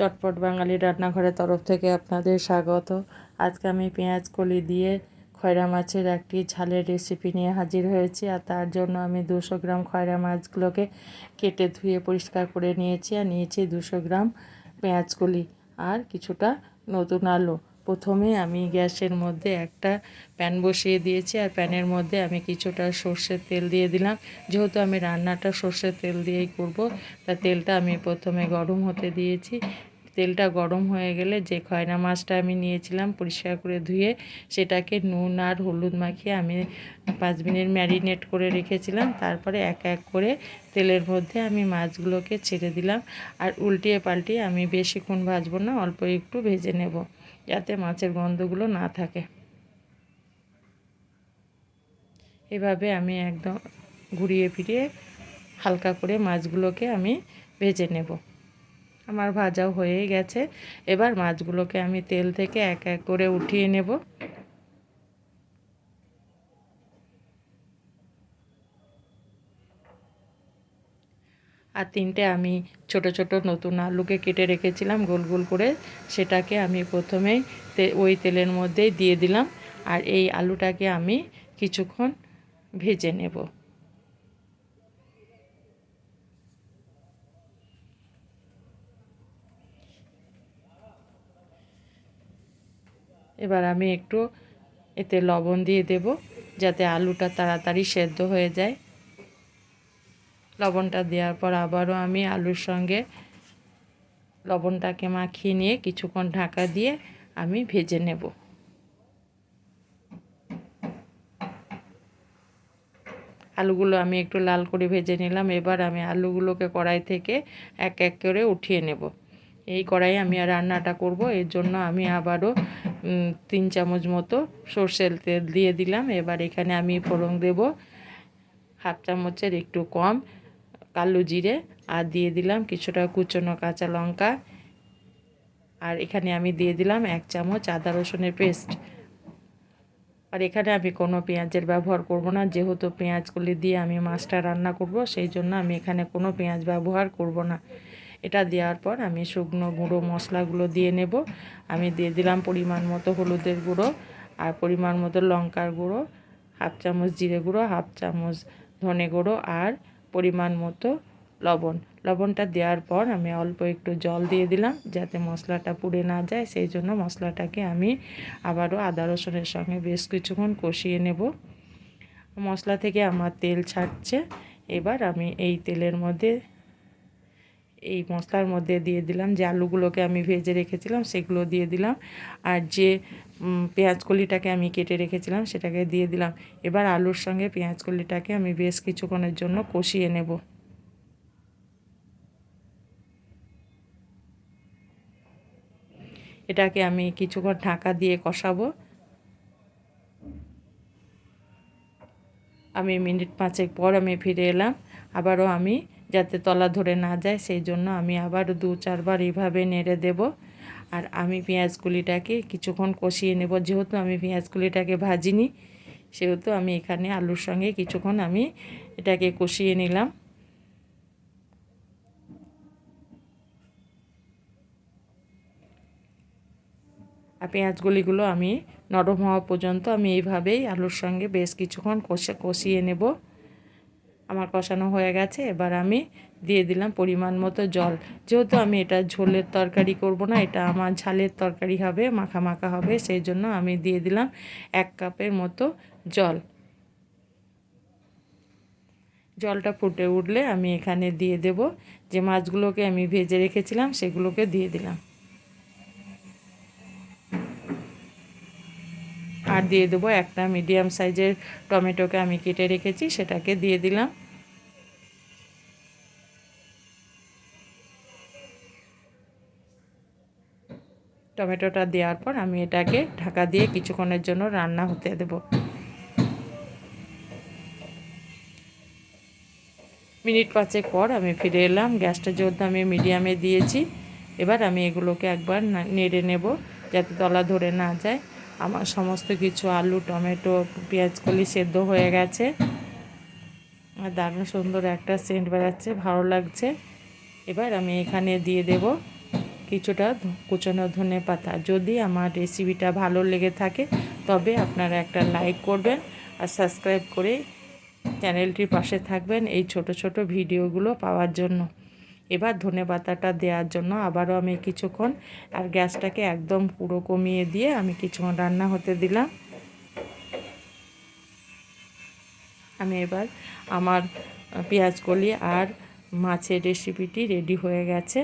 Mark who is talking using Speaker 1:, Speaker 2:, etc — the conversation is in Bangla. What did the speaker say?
Speaker 1: চটপট বাঙালি রান্নাঘরের তরফ থেকে আপনাদের স্বাগত। আজকে আমি পেঁয়াজ কলি দিয়ে খয়রা মাছের একটি ঝালের রেসিপি নিয়ে হাজির হয়েছি আর তার জন্য আমি দুশো গ্রাম খয়রা মাছগুলোকে কেটে ধুয়ে পরিষ্কার করে নিয়েছি আর নিয়েছি দুশো গ্রাম পেঁয়াজ কলি আর কিছুটা নতুন আলু। প্রথমে আমি গ্যাসের মধ্যে একটা প্যান বসিয়ে দিয়েছি আর প্যানের মধ্যে আমি কিছুটা সর্ষের তেল দিয়ে দিলাম। যেহেতু আমি রান্নাটা সর্ষের তেল দিয়েই করব, তা তেলটা আমি প্রথমে গরম হতে দিয়েছি। তেলটা গরম হয়ে গেলে যে খয়না মাছটা আমি নিয়েছিলাম পরিষ্কার করে ধুয়ে, সেটাকে নুন আর হলুদ মাখিয়ে আমি পাঁচ মিনিট ম্যারিনেট করে রেখেছিলাম। তারপরে এক এক করে তেলের মধ্যে আমি মাছগুলোকে ছেড়ে দিলাম। আর উল্টিয়ে পাল্টিয়ে আমি বেশিক্ষণ ভাজবো না, অল্প একটু ভেজে নেব যাতে মাছের গন্ধগুলো না থাকে। এভাবে আমি একদম ঘুরিয়ে ফিরিয়ে হালকা করে মাছগুলোকে আমি ভেজে নেব। আমার ভাজাও হয়ে গেছে। এবার মাছগুলোকে আমি তেল থেকে এক এক করে উঠিয়ে নেব। আর তিনটে আমি ছোট ছোট নতুন আলুকে কেটে রেখেছিলাম গোল গোল করে। সেটাকে আমি প্রথমেই ওই তেলের মধ্যেই দিয়ে দিলাম। আর এই আলুটাকে আমি কিছুক্ষণ ভেজে নেব। এবার আমি একটু এতে লবণ দিয়ে দেব যাতে আলুটা তাড়াতাড়ি সেদ্ধ হয়ে যায়। লবণটা দেওয়ার পর আবারও আমি আলুর সঙ্গে লবণটাকে মাখিয়ে নিয়ে কিছুক্ষণ ঢাকা দিয়ে আমি ভেজে নেব। আলুগুলো আমি একটু লাল করে ভেজে নিলাম। এবার আমি আলুগুলোকে কড়াই থেকে এক এক করে উঠিয়ে নেব। এই কড়াই আমি আর রান্নাটা করব। এর জন্য আমি আবারও তিন চামচ মতো সর্ষের তেল দিয়ে দিলাম। এবার এখানে আমি ফোড়ন দেব। হাফ চামচের একটু কম কালো জিরে আর দিয়ে দিলাম কিছুটা কুচনো কাঁচা লঙ্কা। আর এখানে আমি দিয়ে দিলাম এক চামচ আদা রসুনের পেস্ট। আর এখানে আমি কোনো পেঁয়াজের ব্যবহার করব না। যেহেতু পেঁয়াজগুলি দিয়ে আমি মাছটা রান্না করব, সেই জন্য আমি এখানে কোনো পেঁয়াজ ব্যবহার করব না। এটা দেওয়ার পর আমি শুকনো গুঁড়ো মশলাগুলো দিয়ে নেব। আমি দিয়ে দিলাম পরিমাণ মতো হলুদের গুঁড়ো আর পরিমাণ মতো লঙ্কার গুঁড়ো, হাফ চামচ জিরে গুঁড়ো, হাফ চামচ ধনে গুঁড়ো আর পরিমাণ মতো লবণ। লবণটা দেওয়ার পর আমি অল্প একটু জল দিয়ে দিলাম যাতে মশলাটা পুড়ে না যায়। সেই জন্য মশলাটাকে আমি আবারও আদা রসুনের সঙ্গে বেশ কিছুক্ষণ কষিয়ে নেব। মশলা থেকে আমার তেল ছাড়ছে। এবার আমি এই তেলের মধ্যে এই মশলার মধ্যে দিয়ে দিলাম। যে আলুগুলোকে আমি ভেজে রেখেছিলাম, সেগুলো দিয়ে দিলাম। আর যে পেঁয়াজ কলিটাকে আমি কেটে রেখেছিলাম, সেটাকে দিয়ে দিলাম। এবার আলুর সঙ্গে পেঁয়াজ কলিটাকে আমি বেশ কিছুক্ষণের জন্য কষিয়ে নেব। এটাকে আমি কিছুক্ষণ ঢাকা দিয়ে কষাবো। আমি মিনিট পাঁচেক পর আমি ফিরে এলাম। আবারও আমি যাতে তলা ধরে না যায়, সেই জন্য আমি আবার দু চারবার এইভাবে নেড়ে দেব। আর আমি পেঁয়াজগুলিটাকে কিছুক্ষণ কষিয়ে নেব। যেহেতু আমি পেঁয়াজগুলিটাকে ভাজিনি, সেহেতু আমি এখানে আলুর সঙ্গে কিছুক্ষণ আমি এটাকে কষিয়ে নিলাম। আর পেঁয়াজগুলিগুলো আমি নরম হওয়া পর্যন্ত আমি এইভাবেই আলুর সঙ্গে বেশ কিছুক্ষণ কষে কষিয়ে নেব। কষানো হয়ে গেছে। এবার আমি দিয়ে দিলাম পরিমাণ মতো জল। যেহেতু আমি এটা ঝোলের তরকারি করব না, এটা আমার ঝালের তরকারি হবে, মাখা মাখা হবে, সেই জন্য আমি দিয়ে দিলাম এক কাপের মতো জল। জলটা ফুটে উঠলে আমি এখানে দিয়ে দেব। যে মাছগুলোকে আমি ভেজে রেখেছিলাম, সেগুলোকে দিয়ে দিলাম। আর দিয়ে দেবো একটা মিডিয়াম সাইজের টমেটোকে আমি কেটে রেখেছি, সেটাকে দিয়ে দিলাম। টমেটোটা দেওয়ার পর আমি এটাকে ঢাকা দিয়ে কিছুক্ষণের জন্য রান্না হতে দেব। মিনিট পাঁচেক পর আমি ফিরে এলাম। গ্যাসটা যেহেতু আমি মিডিয়ামে দিয়েছি, এবার আমি এগুলোকে একবার নেড়ে নেব যাতে তলা ধরে না যায়। আমার সমস্ত কিছু, আলু, টমেটো পেঁয়াজকলি সেদ্ধ হয়ে গেছে। আর দারুণ সুন্দর একটা সেন্ট বেড়াচ্ছে, ভালো লাগছে। এবার আমি এখানে দিয়ে দেব কিছুটা কুচানো ধনে পাতা। যদি আমার রেসিপিটা ভালো লেগে থাকে, তবে আপনারা একটা লাইক করবেন আর সাবস্ক্রাইব করে চ্যানেলটির পাশে থাকবেন এই ছোট ছোট ভিডিওগুলো পাওয়ার জন্য। এবার ধনে পাতাটা দেওয়ার জন্য আবারও আমি কিছুক্ষণ আর গ্যাসটাকে একদম পুরো কমিয়ে দিয়ে আমি কিছুক্ষণ রান্না হতে দিলাম। আমি এবার আমার পেঁয়াজ কলি আর মাছের রেসিপিটি রেডি হয়ে গেছে।